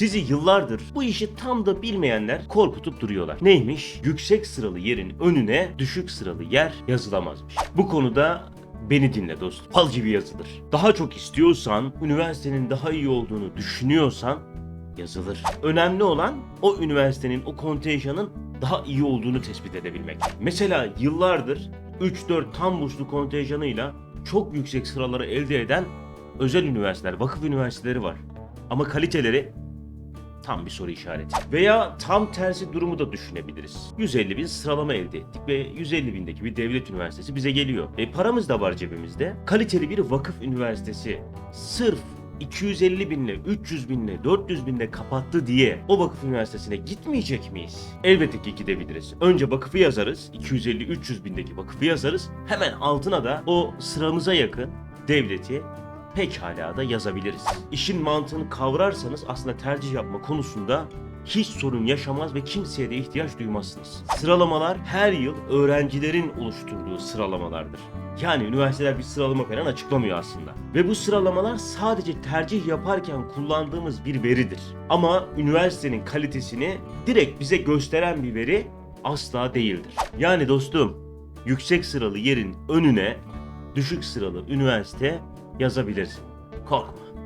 Sizi yıllardır bu işi tam da bilmeyenler korkutup duruyorlar. Neymiş? Yüksek sıralı yerin önüne düşük sıralı yer yazılamazmış. Bu konuda Beni dinle dostum. Fal gibi yazılır. Daha çok istiyorsan, üniversitenin daha iyi olduğunu düşünüyorsan yazılır. Önemli olan o üniversitenin, o kontenjanın daha iyi olduğunu tespit edebilmek. Mesela yıllardır 3-4 tam burslu kontenjanıyla çok yüksek sıraları elde eden özel üniversiteler, vakıf üniversiteleri var. Ama kaliteleri tam bir soru işareti. Veya tam tersi durumu da düşünebiliriz. 150 bin sıralama elde ettik ve 150 bindeki bir devlet üniversitesi bize geliyor. E paramız da var cebimizde. Kaliteli bir vakıf üniversitesi sırf 250 binle, 300 binle, 400 binle kapattı diye o vakıf üniversitesine gitmeyecek miyiz? Elbette ki gidebiliriz. Önce vakıfı yazarız. 250-300 bindeki vakıfı yazarız. Hemen altına da o sıramıza yakın devleti pekala da yazabiliriz. İşin mantığını kavrarsanız aslında tercih yapma konusunda hiç sorun yaşamaz ve kimseye de ihtiyaç duymazsınız. Sıralamalar her yıl öğrencilerin oluşturduğu sıralamalardır. Yani üniversiteler bir sıralama falan açıklamıyor aslında. Ve bu sıralamalar sadece tercih yaparken kullandığımız bir veridir. Ama üniversitenin kalitesini direkt bize gösteren bir veri asla değildir. Yani dostum, yüksek sıralı yerin önüne düşük sıralı üniversite yazabilirsin. Korkma.